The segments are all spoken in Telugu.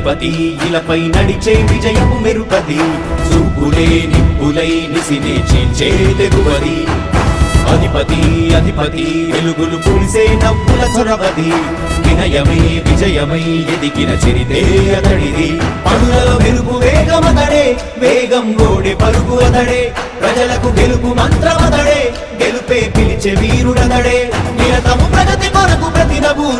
తిరుపతి ఇలపై నడిచే విజయము మెరుపది చూపులే నిప్పులై నిసినే చీల్చే తెగువది. అధిపతి అధిపతి వెలుగులు పులిసే నవ్వుల చొరవది. వినయమై విజయమై ఎదిగిన చరితే అతడిది. పనులలో మెరుపు వేగమతడే వేగం గోడే పరుగు అతడే. ప్రజలకు గెలుపు మంత్రమతడే గెలుపే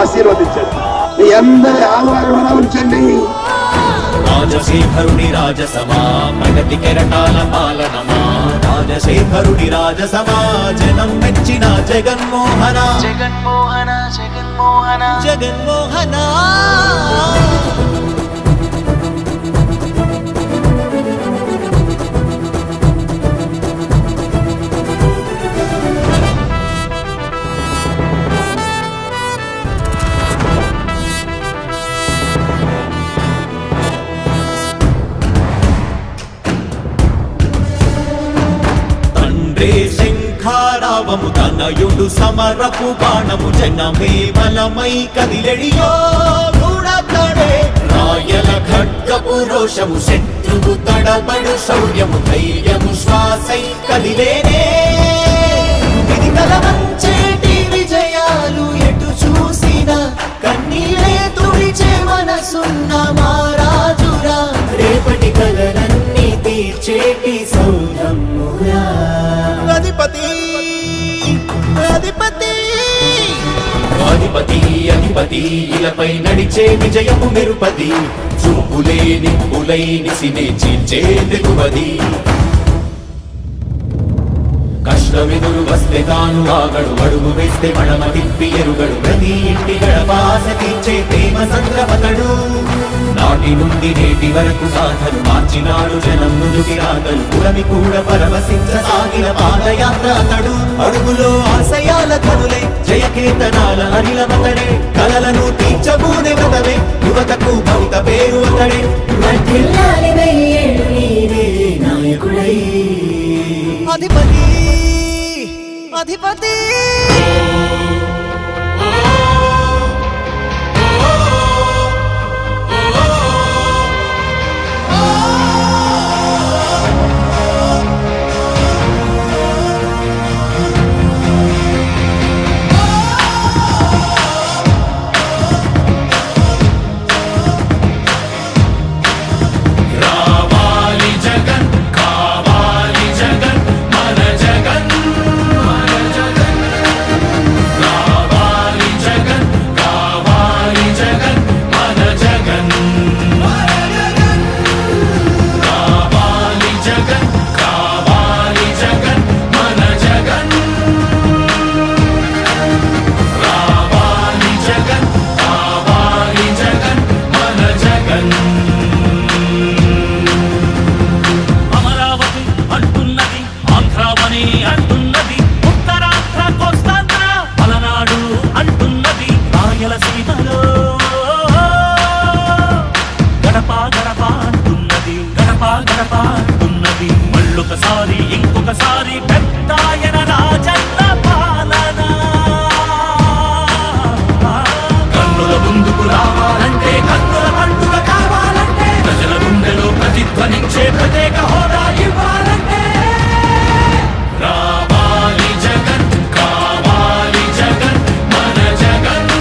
ఆశీర్వదించండి. మీ అందరి ఆహ్వానం ఉంచండి రాజశేఖరుడి రాజసమా ప్రగతి కెరటాల పాలనమా? రాజశేఖరుడి రాజసమా జనం మెచ్చిన జగన్మోహన? జగన్మోహన జగన్మోహన? జగన్మోహన? తండ్రే శంఖారావము తనయుడు సమరపు బాణము జనమే బలమై కదిలెడియో చూడతడే రాయల ఖడ్గపు రోషము శత్రువు తడబడు శౌర్యము ధైర్యము శ్వాసై కదిలేనే. అధిపతి అధిపతి ఇలపై నడిచే విజయము మెరుపది. చూపులే నిప్పులై నిసినే చీల్చే తెగువది కష్టమెదురు వస్తే తాను ఆగడు అడుగు వేస్తే మడమ తిప్పి ఎరుగడు. ప్రతి ఇంటి గడపాస తీర్చే ప్రేమ సంద్రపతడు. నాటి నుండి నేటి వరకు సాధను మార్చినాడు జనం ముందుకి రాగలు పురమి కూడా పరవశించ సాగిన పాదయాత్ర అతడు. అడుగులో ఆశయ ఆశయాల కనులే జయకేతనాల అనిలమతడే కలలను తీర్చబూనే వ్రతమే యువతకు భవిత పేరు అతడే. నాయకుడై. అధిపతి అధిపతి. రాయలసీమలో గడప గడప అంటున్నది గడప గడప అంటున్నది. మళ్ళొకసారి ఇంకొకసారి పెద్దాయన